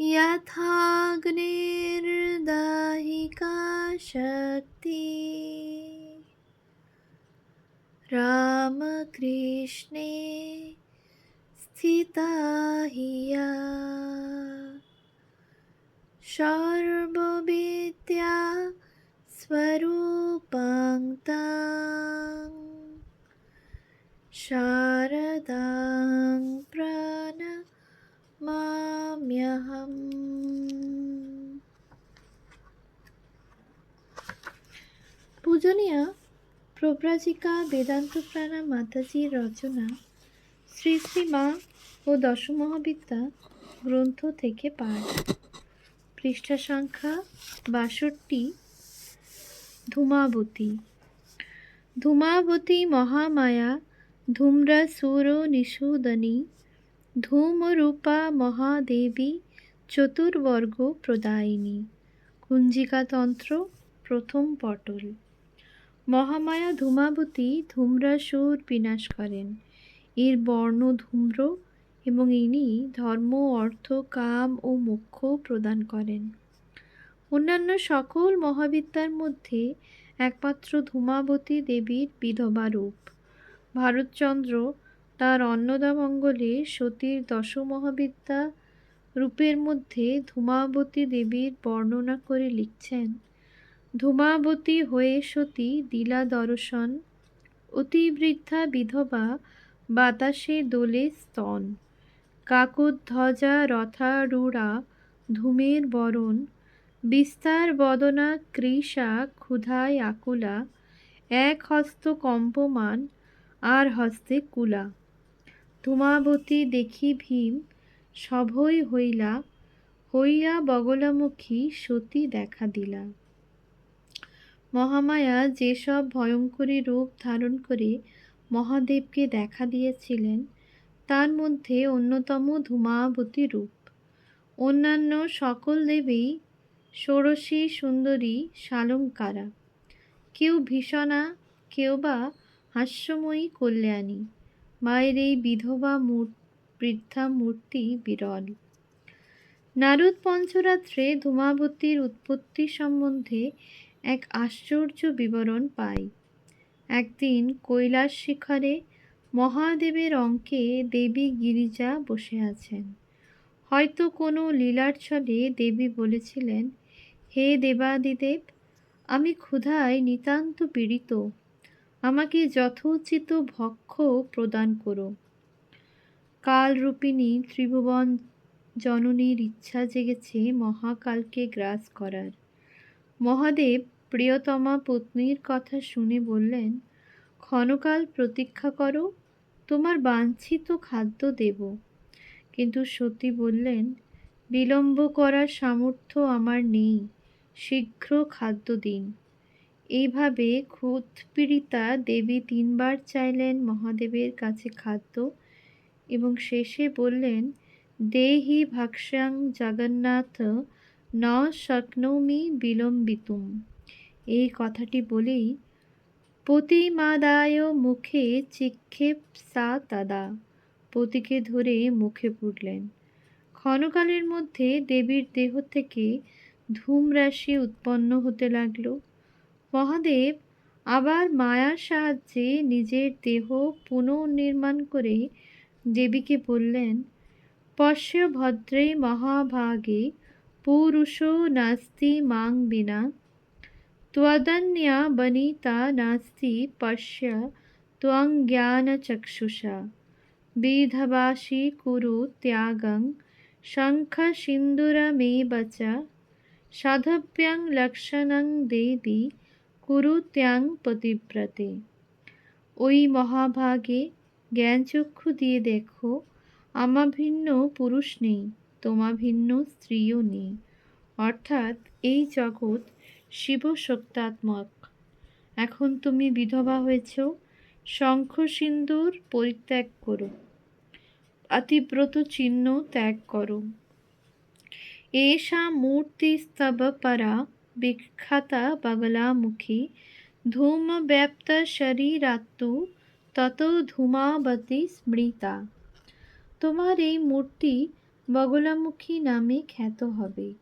यथाग्निर्दाहिका शक्ति। रामकृष्णे स्थिता हिया सर्वविद्या स्वरूपाङ्क्तां शारदां प्राण प्रणमाम्यहम् পূজনীয়া প্রব্রাজিকা বেদান্ত প্রাণা মাতাজির রচনা শ্রী শ্রী মা ও দশমহাবিদ্যা গ্রন্থ থেকে পাঠ পৃষ্ঠা সংখ্যা বাষট্টি ধূমাবতী ধূমাবতী মহামায়া ধূম্রা সুর নিষুদনী ধূমরূপা মহাদেবী চতুর্বর্গ প্রদায়িনী। কুঞ্জিকাতন্ত্র প্রথম পটল। মহামায়া ধূমাবতী ধূম্রাসুর বিনাশ করেন। এর বর্ণ ধূম্র এবং ইনি ধর্ম, অর্থ, কাম ও মোক্ষ প্রদান করেন। অন্যান্য সকল মহাবিদ্যার মধ্যে একমাত্র ধূমাবতী দেবীর বিধবা রূপ। ভারতচন্দ্র তার অন্নদামঙ্গলে সতীর দশমহাবিদ্যা রূপের মধ্যে ধূমাবতী দেবীর বর্ণনা করে লিখছেন, ধূমাবতী হয়ে সতী দিলা দর্শন অতিবৃদ্ধা বিধবা বাতাসে দোলে স্তন, কাকোধ্বজা রথারূঢ়া ধূমের বরণ, বিস্তার বদনা কৃষা ক্ষুধায় আকুলা, এক হস্ত কম্পমান, আর হস্তে কুলা। ধূমাবতী দেখি ভীম, সভই হইলা, হইয়া বগলামুখী সতী দেখা দিলা। মহামায়া যেসব ভয়ঙ্করী রূপ ধারণ করে মহাদেবকে দেখা দিয়েছিলেন, তার মধ্যে অন্যতম ধূমাবতী রূপ। অন্যান্য সকল দেবী ষোড়শী সুন্দরী শালঙ্কারা কেউ ভীষণা, কেউ বা হাস্যময়ী কল্যাণী। মায়ের এই বিধবা বৃদ্ধা মূর্তি বিরল। নারদ পঞ্চরাত্রে ধূমাবতীর উৎপত্তি সম্বন্ধে এক আশ্চর্য বিবরণ পাই। একদিন কৈলাস শিখরে মহাদেবের অঙ্কে দেবী গিরিজা বসে আছেন। হয়তো কোনো লীলার ছলে দেবী বলেছিলেন, হে দেবাদিদেব, আমি ক্ষুধায় নিতান্ত পীড়িত। আমাকে যথোচিত ভক্ষ প্রদান করো। কালরূপিণী ত্রিভুবন জননীর ইচ্ছা জেগেছে মহাকালকে গ্রাস করার। মহাদেব প্রিয়তমা পত্নীর কথা শুনে বললেন, ক্ষণকাল প্রতীক্ষা করো, তোমার বাঞ্ছিত খাদ্য দেব। কিন্তু সতী বললেন, বিলম্ব করার সামর্থ্য আমার নেই, শীঘ্র খাদ্য দিন। এইভাবে ক্ষুৎপীড়িতা দেবী তিনবার চাইলেন মহাদেবের কাছে খাদ্য এবং শেষে বললেন, দেহি ভাক্ষ্যাং জগন্নাথ ন শক্নৌমি বিলম্বিতুম। এই কথাটি বলেই প্রতিমাদায় মুখে চিক্ষেপ সা তাদা। পতিকে ধরে মুখে পুড়লেন। ক্ষণকালের মধ্যে দেবীর দেহ থেকে ধূমরাশি উৎপন্ন হতে লাগল। মহাদেব আবার মায়ার সাহায্যে নিজের দেহ পুনর্নির্মাণ করে দেবীকে বললেন পশ্য ভদ্রে মহাভাগে পুরুষ নাস্তি মাং বিনা ত্বদন্যা বনিতা নাস্তি পশ্য ত্বং জ্ঞানচক্ষুষা, বিধবাসী কুরু ত্যাগং শঙ্খ সিন্দুরমেব চ, সাধব্যং লক্ষণং দেবী কুরু ত্যাং পতিব্রতে ওই মহাভাগে জ্ঞানচক্ষু দিয়ে দেখো আমা ভিন্ন পুরুষ নেই তোমা ভিন্ন স্ত্রীও নেই। অর্থাৎ এই জগৎ শিব শক্তাত্মক এখন তুমি বিধবা হয়েছ, শঙ্খ সিন্দুর পরিত্যাগ করো, অতিব্রত চিহ্ন ত্যাগ করো। এষা মূর্তিস্তব পরা বিখ্যাতা বগলামুখী, ধূমব্যাপ্ত শরীরাত্তু তত ধূমাবতী স্মৃতা। তোমার এই মূর্তি বগলামুখী নামে খ্যাত হবে।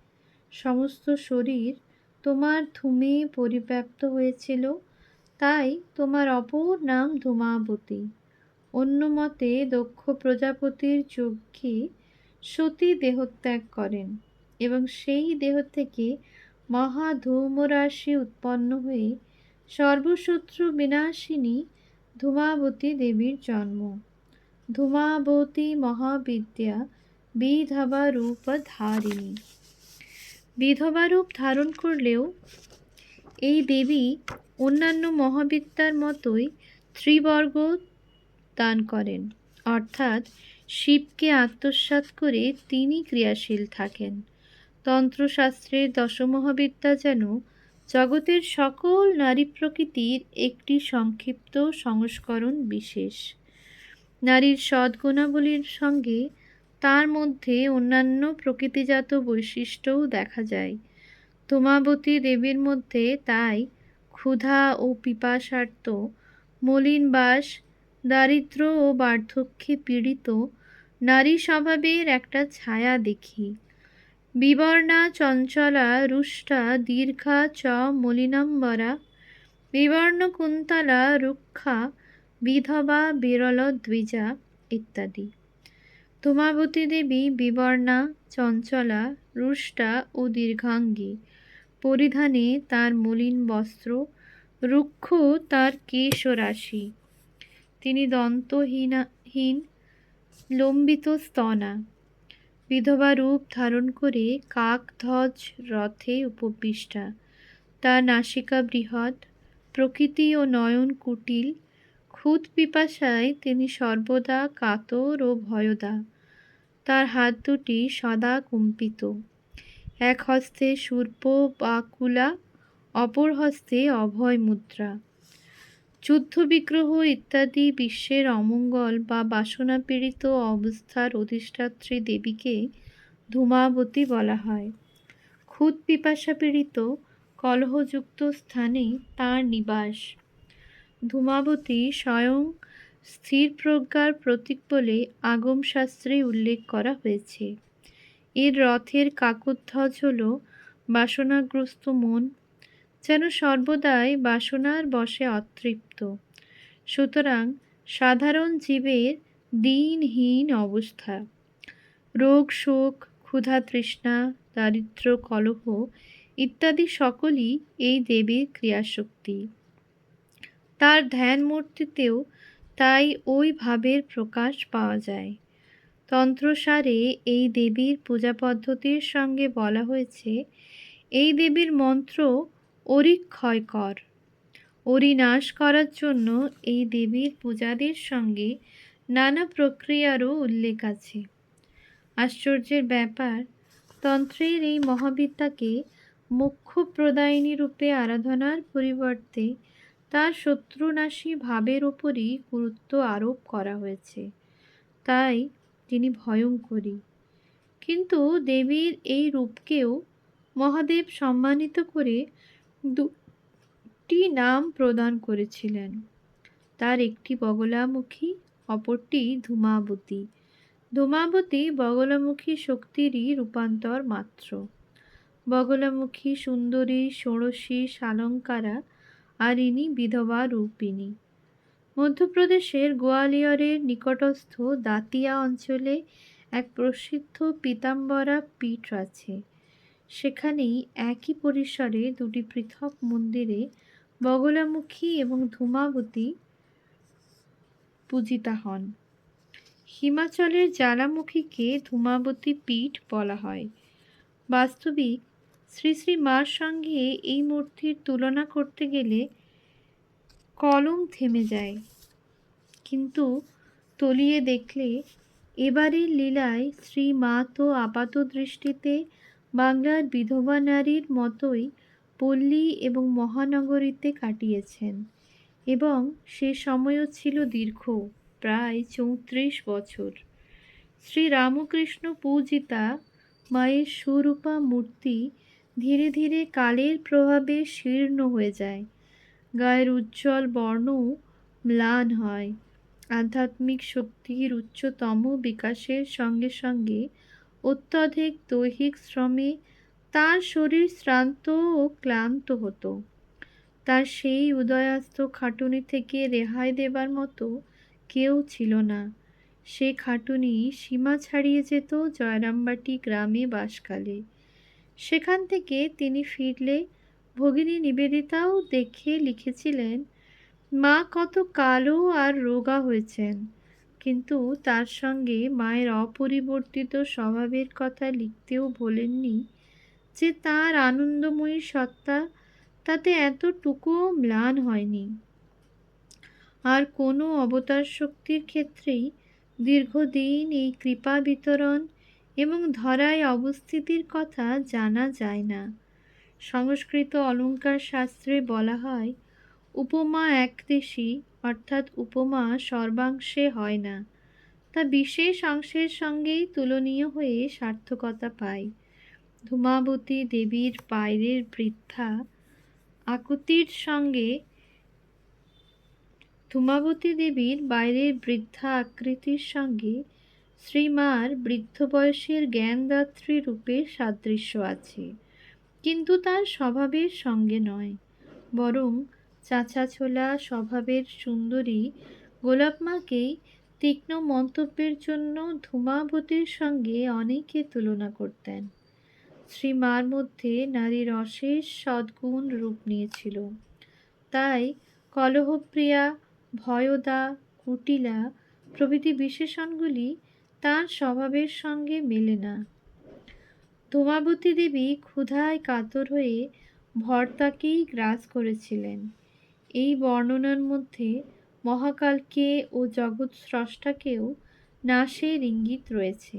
সমস্ত শরীর তোমার ধূমে পরিব্যাপ্ত হয়েছিল, তাই তোমার অপর নাম ধূমাবতী। অন্য মতে দক্ষ প্রজাপতির যজ্ঞে সতী দেহত্যাগ করেন এবং সেই দেহ থেকে মহা ধূমরাশি উৎপন্ন হয়ে সর্বশত্রু বিনাশিনী ধূমাবতী দেবীর জন্ম। ধূমাবতী মহাবিদ্যা বিধবা রূপ ধারিণী বিধবা রূপ ধারণ করলেও এই দেবী অন্যান্য মহাবিদ্যার মতোই ত্রিবর্গ দান করেন। অর্থাৎ শিবকে আত্মসাৎ করে তিনি ক্রিয়াশীল থাকেন। তন্ত্রশাস্ত্রের দশমহাবিদ্যা যেন জগতের সকল নারী প্রকৃতির একটি সংক্ষিপ্ত সংস্করণ বিশেষ। নারীর সদ্গুণাবলীর সঙ্গে তার মধ্যে অন্যান্য প্রকৃতিজাত বৈশিষ্ট্যও দেখা যায়। তোমাবতী দেবীর মধ্যে তাই ক্ষুধা ও পিপাসার্থ মলিন বাস, দারিদ্র ও বার্ধক্যে পীড়িত নারী স্বভাবের একটা ছায়া দেখি। বিবর্ণা চঞ্চলা রুষ্টা দীর্ঘা চ মলিনম্বরা বিবর্ণ কুন্তলা রুক্ষা বিধবা বিরল দ্বিজা ইত্যাদি। তোমাবতী দেবী বিবর্ণা চঞ্চলা রুষ্টা ও দীর্ঘাঙ্গী। পরিধানে তার মলিন বস্ত্র, রুক্ষ তার কেশ রাশি তিনি দন্তহীনাহীন লম্বিত স্তনা। বিধবা রূপ ধারণ করে কাকধ্বজ রথে উপবিষ্টা। তার নাসিকা বৃহৎ, প্রকৃতি ও নয়ন কুটিল। খুদ পিপাসায় তিনি সর্বদা কাতর ও ভয়দা। তার হাত দুটি সদা কম্পিত। এক হস্তে সূর্প বা কুলা, অপর হস্তে অভয় মুদ্রা যুদ্ধ বিগ্রহ ইত্যাদি বিশ্বের অমঙ্গল বা বাসনা পীড়িত অবস্থার অধিষ্ঠাত্রী দেবীকে ধূমাবতী বলা হয়। খুদ পিপাসা পীড়িত কলহযুক্ত স্থানে তার নিবাস। ধূমাবতী স্বয়ং স্থির প্রজ্ঞার প্রতীক বলে আগম শাস্ত্রে উল্লেখ করা হয়েছে। এর রথের কাকধ্বজ হল বাসনাগ্রস্ত মন যেন সর্বদাই বাসনার বসে অতৃপ্ত। সুতরাং সাধারণ জীবের দিনহীন অবস্থা। রোগ, শোক, ক্ষুধা, তৃষ্ণা, দারিদ্র, কলহ ইত্যাদি সকলই এই দেবীর ক্রিয়াশক্তি। তার ধ্যান মূর্তিতেও তাই ওই ভাবের প্রকাশ পাওয়া যায়। তন্ত্রসারে এই দেবীর পূজা পদ্ধতির সঙ্গে বলা হয়েছে, এই দেবীর মন্ত্র অরিক্ষয় কর অরি নাশ করার জন্য এই দেবীর পূজাদের সঙ্গে নানা প্রক্রিয়ারও উল্লেখ আছে। আশ্চর্যের ব্যাপার, তন্ত্রের এই মহাবিদ্যাকে মুখ্য প্রদায়িনী রূপে আরাধনার পরিবর্তে তার শত্রুনাশী ভাবের ওপরই গুরুত্ব আরোপ করা হয়েছে। তাই তিনি ভয়ঙ্করী। কিন্তু দেবীর এই রূপকেও মহাদেব সম্মানিত করে দুটি নাম প্রদান করেছিলেন। তার একটি বগলামুখী, অপরটি ধূমাবতী। ধূমাবতী বগলামুখী শক্তিরই রূপান্তর মাত্র। বগলামুখী সুন্দরী, ষোড়শী, সালঙ্কারা আর ইনি বিধবা রূপিণী। মধ্যপ্রদেশের গোয়ালিয়রের নিকটস্থ দাতিয়া অঞ্চলে এক প্রসিদ্ধ পীতাম্বরা পীঠ আছে। সেখানেই একই পরিসরে দুটি পৃথক মন্দিরে বগলামুখী এবং ধূমাবতী পূজিতা হন। হিমাচলের জ্বালামুখীকে ধূমাবতী পীঠ বলা হয়। বাস্তবিক শ্রী শ্রী মার সঙ্গে এই মূর্তির তুলনা করতে গেলে কলম থেমে যায়। কিন্তু তলিয়ে দেখলে এবারের লীলায় শ্রী মা তো আপাত দৃষ্টিতে বাংলার বিধবা নারীর মতোই পল্লী এবং মহানগরীতে কাটিয়েছেন এবং সে সময়ও ছিল দীর্ঘ, প্রায় চৌত্রিশ বছর। শ্রী রামকৃষ্ণ পূজিতা মায়ের সুরূপা মূর্তি ধীরে ধীরে কালের প্রভাবে শীর্ণ হয়ে যায়। গায়ের উজ্জ্বল বর্ণও ম্লান হয়। আধ্যাত্মিক শক্তির উচ্চতম বিকাশের সঙ্গে সঙ্গে অত্যধিক দৈহিক শ্রমে তার শরীর শ্রান্ত ও ক্লান্ত হতো। তার সেই উদয়াস্ত খাটুনি থেকে রেহাই দেবার মতো কেউ ছিল না। সে খাটুনি সীমা ছাড়িয়ে যেত জয়রামবাটি গ্রামে বাসকালে। সেখান থেকে তিনি ফিরলে ভগিনী নিবেদিতাও দেখে লিখেছিলেন, মা কত কালো আর রোগা হয়েছেন। কিন্তু তার সঙ্গে মায়ের অপরিবর্তিত স্বভাবের কথা লিখতেও ভোলেননি যে তার আনন্দময়ী সত্তা তাতে এতটুকুও ম্লান হয়নি। আর কোনো অবতার শক্তির ক্ষেত্রেই দীর্ঘদিন এই কৃপা বিতরণ এবং ধরায় অবস্থিতির কথা জানা যায় না। সংস্কৃত অলঙ্কার শাস্ত্রে বলা হয়, উপমা একদেশী অর্থাৎ উপমা সর্বাংশে হয় না। তা বিশেষ অংশের সঙ্গেই তুলনীয় হয়ে সার্থকতা পায়। ধূমাবতী দেবীর বাইরের বৃদ্ধা আকুতির সঙ্গে ধূমাবতী দেবীর বাইরের বৃদ্ধা আকৃতির সঙ্গে শ্রীমার বৃদ্ধ বয়সের জ্ঞানদাত্রী রূপে সাদৃশ্য আছে। কিন্তু তার স্বভাবের সঙ্গে নয়, বরং চাচা ছোলা স্বভাবের সুন্দরী গোলাপমাকেই তীক্ষ্ণ মন্তব্যের জন্য ধূমাবতীর সঙ্গে অনেকে তুলনা করতেন। শ্রীমার মধ্যে নারীর অশেষ সদ্গুণ রূপ নিয়েছিল। তাই কলহপ্রিয়া, ভয়দা, কুটিলা প্রভৃতি বিশেষণগুলি তার স্বভাবের সঙ্গে মেলে না। ধূমাবতী দেবী ক্ষুধায় কাতর হয়ে ভর্তাকেই গ্রাস করেছিলেন। এই বর্ণনার মধ্যে মহাকালকে ও জগৎ স্রষ্টাকেও নাশের ইঙ্গিত রয়েছে।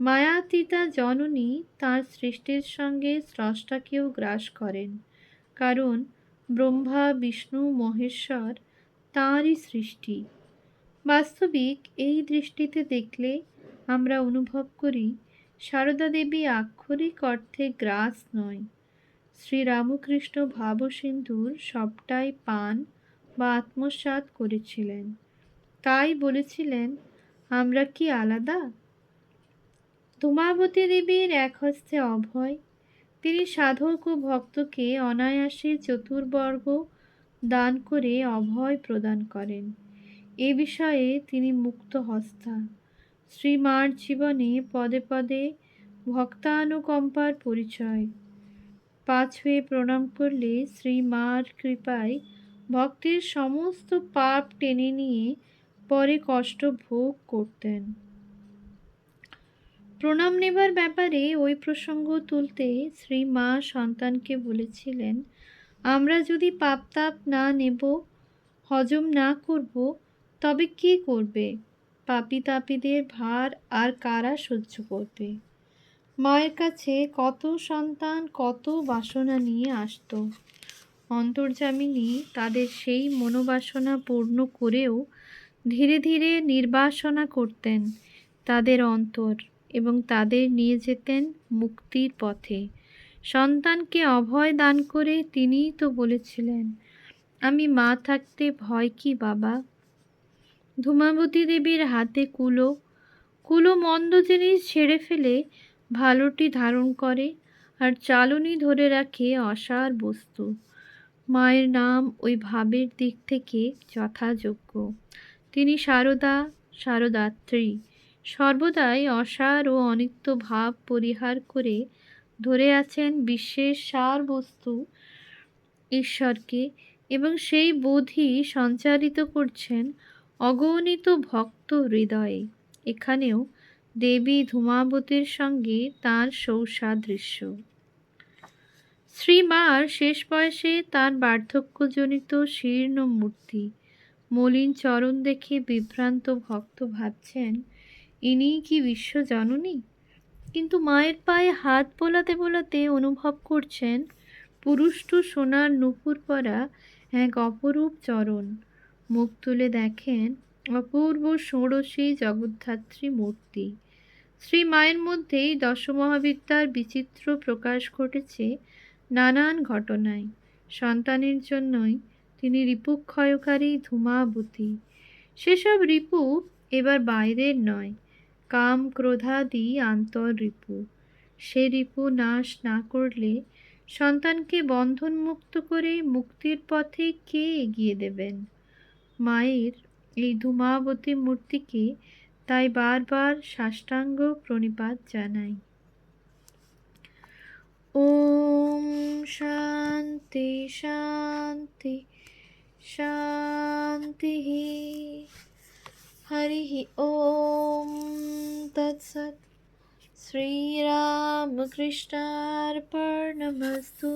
মায়াতীতা জননী তার সৃষ্টির সঙ্গে স্রষ্টাকেও গ্রাস করেন, কারণ ব্রহ্মা, বিষ্ণু, মহেশ্বর তাঁরই সৃষ্টি। বাস্তবিক এই দৃষ্টিতে দেখলে আমরা অনুভব করি সারদা দেবী আক্ষরিক অর্থে গ্রাস নয়। শ্রীরামকৃষ্ণ ভাবসিন্ধুর সবটাই পান বা আত্মসাৎ করেছিলেন। তাই বলেছিলেন, আমরা কি আলাদা? ধূমাবতী দেবীর এক হস্তে অভয়, তিনি সাধক ও ভক্তকে অনায়াসে চতুর্বর্গ দান করে অভয় প্রদান করেন। এ বিষয়ে তিনি মুক্ত হস্তা। শ্রীমার জীবনে পদে পদে ভক্তানুকম্পার পরিচয়। পাঁচ হয়ে প্রণাম করলে শ্রীমার কৃপায় ভক্তের সমস্ত পাপ টেনে নিয়ে পরে কষ্ট ভোগ করতেন। প্রণাম নেবার ব্যাপারে ওই প্রসঙ্গ তুলতে শ্রী মা সন্তানকে বলেছিলেন, আমরা যদি পাপ তাপ না নেব, হজম না করব, তবে কে করবে? পাপি তাপিদের ভার আর কারা সহ্য করবে? মায়ের কাছে কত সন্তান, কত বাসনা নিয়ে আসতো। অন্তর্জামিনী তাদের সেই মনোবাসনা পূর্ণ করেও ধীরে ধীরে নির্বাসনা করতেন তাদের অন্তর এবং তাদের নিয়ে যেতেন মুক্তির পথে। সন্তানকে অভয় দান করে তিনিই তো বলেছিলেন, আমি মা থাকতে ভয় কি বাবা? ধূমাবতী দেবীর হাতে কুলো কুলো মন্দ জিনিস ছেড়ে ফেলে ভালোটি ধারণ করে আর চালনি ধরে রাখে অসার বস্তু। মায়ের নাম ওই ভাবের দিক থেকে যথাযোগ্য। তিনি সারদা, সারদাত্রী। সর্বদাই অসার ও অনিত্য ভাব পরিহার করে ধরে আছেন বিশ্বের সার বস্তু ঈশ্বরকে এবং সেই বোধই সঞ্চারিত করছেন অগণিত ভক্ত হৃদয়ে। এখানেও দেবী ধূমাবতীর সঙ্গে তাঁর সৌসাদৃশ্য। শ্রীমার শেষ বয়সে তার বার্ধক্যজনিত শীর্ণ মূর্তি, মলিন চরণ দেখে বিভ্রান্ত ভক্ত ভাবছেন, ইনি কি বিশ্ব বিশ্বজননী কিন্তু মায়ের পায়ে হাত বোলাতে বোলাতে অনুভব করছেন পুরুষ্টু সোনার নুপুর পরা এক অপরূপ চরণ। মুখ তুলে দেখেন অপূর্ব ষোড়শী জগদ্ধাত্রী মূর্তি। শ্রী মায়ের মধ্যেই দশমহাবিদ্যার বিচিত্র প্রকাশ ঘটেছে নানান ঘটনায়। সন্তানের জন্যই তিনি রিপুক্ষয়কারী ধূমাবতী। সেসব রিপু এবার বাইরের নয় কাম ক্রোধাদি আন্তর রিপু। সে রিপু নাশ না করলে সন্তানকে বন্ধনমুক্ত করে মুক্তির পথে কে এগিয়ে দেবেন? মায়ের এই ধূমাবতী মূর্তিকে তাই বারবার সাষ্টাঙ্গ প্রণিপাত জানাই। ওম শান্তি শান্তি শান্তি হরি ওম তৎসৎ। শ্রীরামকৃষ্ণার্পণমস্তু।